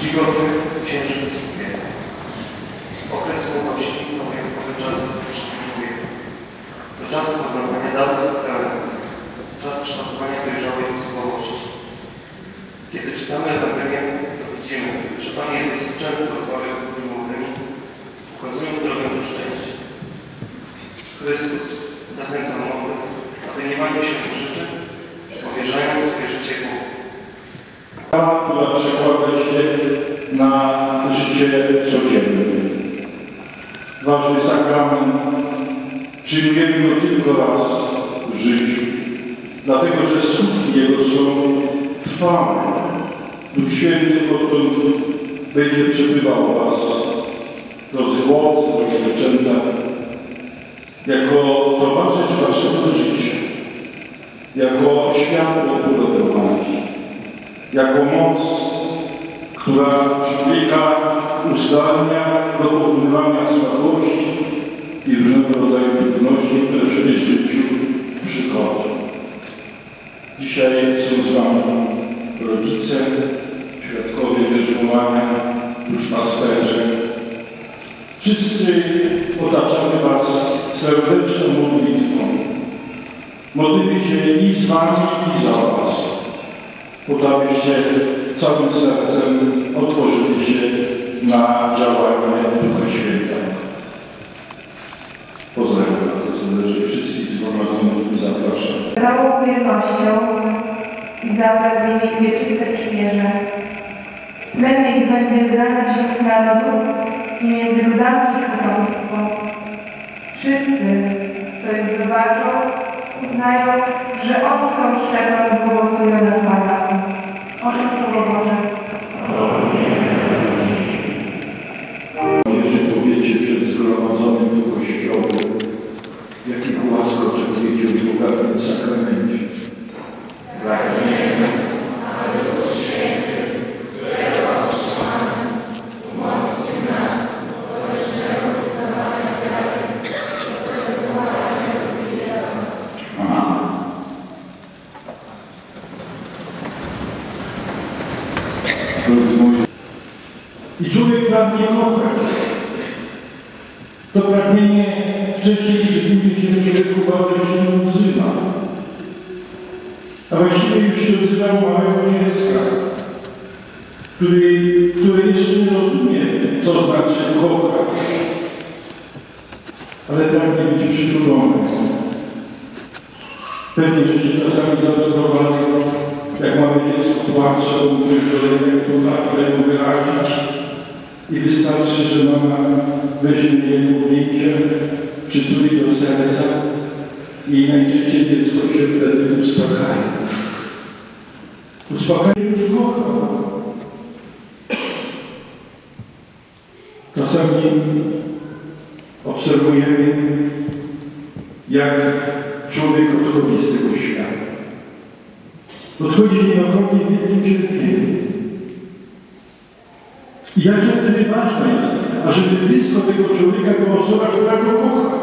Czcigodny księżyc wiek. Okres młodości to no wyjątkowy czas szczegółuje. To czas poznawania dawnych talentów. Czas kształtowania dojrzałej osobowości. Kiedy czytamy Ewangelię, to widzimy, że Pan Jezus często rozmawiał z ludźmi młodymi, ukazując drogę do szczęścia. Chrystus zachęca młodych, aby nie bali się do życzy, powierzając swoje życie Bogu. która przychodzi życie codzienne. Ważny sakrament przyjmujemy go tylko raz w życiu, dlatego że skutki jego są trwałe. Duch Święty odtąd będzie przebywał w Was, drodzy chłopcy, drodzy dziewczęta, jako towarzysz Waszego życia, jako światło, które prowadzi, jako moc, która człowieka uzdalnia do pokonywania słabości i różnego rodzaju trudności, które w życiu przychodzą. Dzisiaj są z Wami rodzice, świadkowie wierzmowania, duszpasterze. Wszyscy otaczamy Was serdeczną modlitwą. Modlimy się i z Wami, i za Was po to, abyście całym sercem otworzyli się na działanie Ducha Świętego. Pozdrawiam bardzo serdecznie wszystkich zgromadzonych i zapraszam. całą wiernością i zaobraz z nimi wieczyste przymierze. Tlen ich będzie znane wśród narodów i między ludami ich potomstwo. Wszyscy, co ich zobaczą, uznają, że oni są szczepem błogosławionego Pana. Pragnie kochać. To pragnienie wcześniej czy później się w człowieku bardzo silnie odzywa. A właściwie już się odzywa u małego dziecka, który, które jeszcze nie rozumie, co znaczy kochać. Ale pragnie być przytulony. Pewnie, się czasami zaobserwowali, jak małe dziecko płacze, mówi, że potrafi tego wyrazić. I wystarczy, że mama weźmie jego objęcie, przytuli do serca i najczęściej dziecko się wtedy uspokaja. Uspokaja już kocha. Czasami obserwujemy, jak człowiek odchodzi z tego świata. Odchodzi niejednokrotnie w wielkim cierpieniu. I jakże wtedy ważne jest, ażeby blisko tego człowieka była osoba, która go kocha.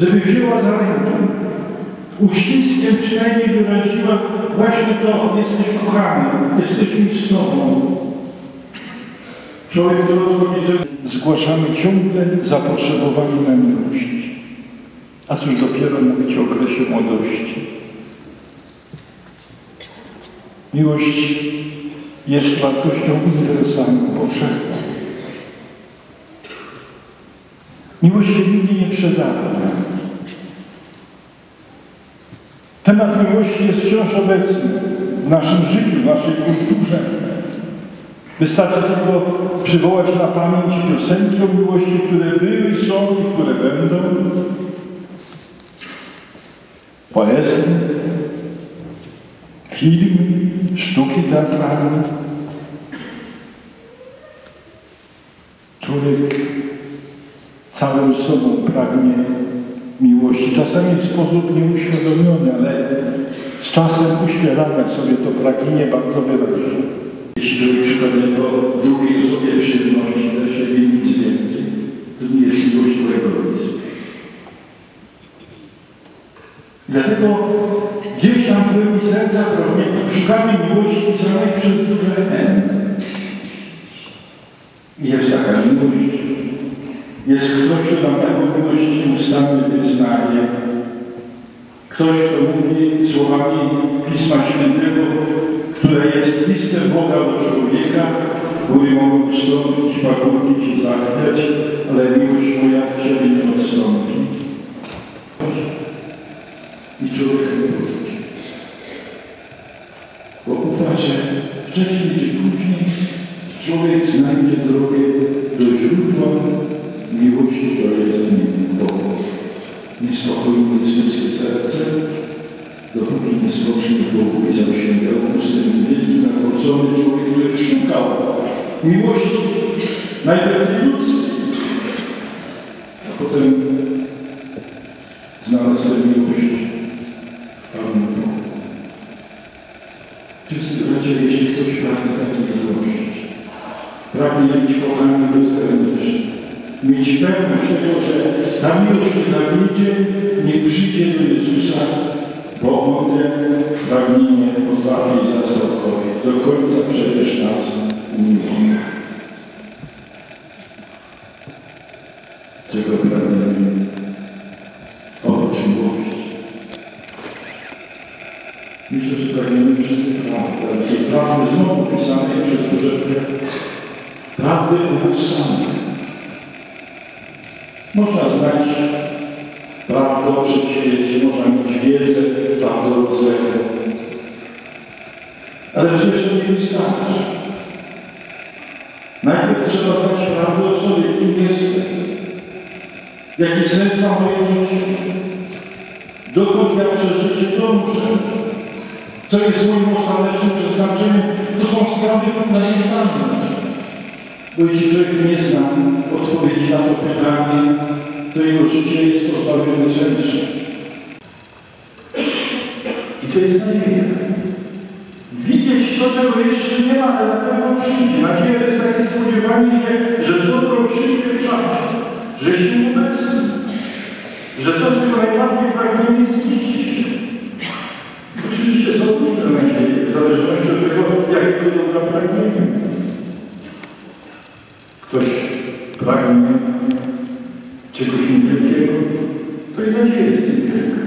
Żeby wzięła za rękę, uściskiem przynajmniej wyraziła właśnie to, jesteś kochany, jesteśmy z Tobą. Człowiek, odchodzi, że zgłaszamy ciągle zapotrzebowanie na miłość. A cóż dopiero mówić o okresie młodości. Miłość jest wartością uniwersalną, powszechną. Miłość się nigdy nie przedawnia. Temat miłości jest wciąż obecny w naszym życiu, w naszej kulturze. Wystarczy tylko przywołać na pamięć piosenki o miłości, które były, są i które będą. Poezję, filmy, sztuki teatralne. Człowiek całym sobą pragnie miłości. Czasami w sposób nieuświadomiony, ale z czasem uświadamia sobie to pragnienie bardzo wyraźnie. Jeśli człowiek przykładnie po drugiej osobie przyjemności dla siebie nic więcej, to nie jest miłość do egoizmu. Dlatego gdzieś tam w głębi serca pragnie, szukamy miłości pisanej przez duże N miłość. Jest ktoś, kto nam taką miłość ustami wyznaje. Ktoś, kto mówi słowami Pisma Świętego, które jest listem Boga do człowieka, który mogą ustąpić, pagórki się zachwiać, ale miłość moja w Ciebie nie odstąpi. I człowiek porzuci. Bo uważa, wcześniej czy później człowiek znajdzie drogę trudno, miłości to jest Bogu. Niespokojne jest ludzkie serce, dopóki nie spocznie w Bogu i zasięga upustym wielki nakręcony człowiek, który szukał miłości najpierw ludzkiej, a potem znalazł tę miłość w Panu Bogu. Wszyscy bracia, jeśli ktoś pragnie takiej miłości, pragnie być kochany bezserdecznie, mieć pewność tego, że ta miłość nie zawiedzie, niech przyjdzie do Jezusa, bo On te pragnienie potrafi zastosować. Do końca przecież nas umiłuje. Czego pragniemy? Oprócz miłości. Myślę, że pragniemy wszyscy prawdy, ale tej prawdy znowu pisanej przez Boże prawdy o nas samych. Można znać prawdę o wszechświecie, można mieć wiedzę prawdologowego. Ale przecież to nie wystarczy. Najpierw trzeba znać prawdę o sobie, kim jestem. Jaki sens ma moje życie? Dokąd ja przez życie dążę? Co jest moim ostatecznym przeznaczeniem? To są sprawy fundamentalne. Bo jeśli człowiek nie zna odpowiedzi na to pytanie, to jego życie jest pozbawione sensu. I to jest nadzieja. Widzieć to, czego jeszcze nie ma, ale na pewno przyjdzie. Nadzieja to jest takie spodziewanie się, że dobro przyjdzie w czasie, że się obecny, że to, czego najbardziej pragniemy, ziści czegoś niewielkiego, to i nadzieja jest niewielka.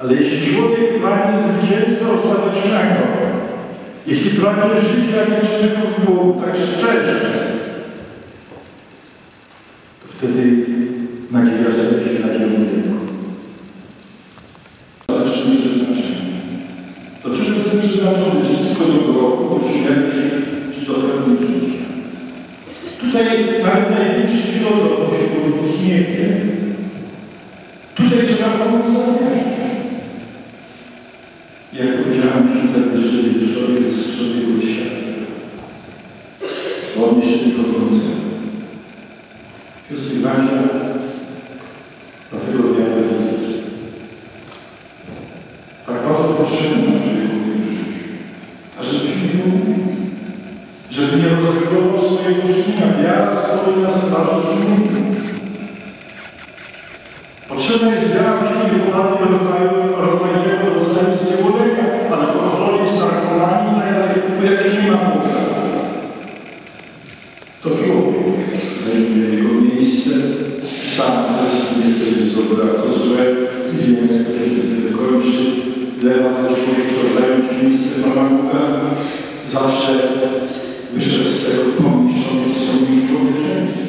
Ale jeśli człowiek pragnie zwycięstwa ostatecznego, jeśli pragnie życia wiecznego w Bogu, tak szczerze, to wtedy nadzieja staje się nadzieją wielką. Ostatecznym przeznaczeniem. Do czego jestem przeznaczony? Czy tylko do grobu, do śmierci, czy do pełni życia? Tutaj nawet największy filozof wiem. Tutaj trzeba komuś zależeć. Jak powiedziałem, że zabierzeli w sobie, jest światło. Bo on jeszcze tylko końca. Siostry bracia, dlatego wiara Jezus. Tak bardzo potrzebna człowiekowi w życiu. A żebyśmy nie umili. Żeby nie rozregował swojego sumienia. Wiara stoi nas bardzo sumieniu. Potrzebna jest wiara myśli wykonania rozmaitego rodzaju zniewolenia, alkoholizm, narkomanii i tak dalej. Jak nie ma Boga, to człowiek zajmuje jego miejsce, sam decyduje, co jest dobre, a co złe, wiemy, jak to się kończy. Dla nas człowiek, zajmuje miejsce Pana Boga, zawsze wyszedł z tego pomieszczony w swoim człowiekiem.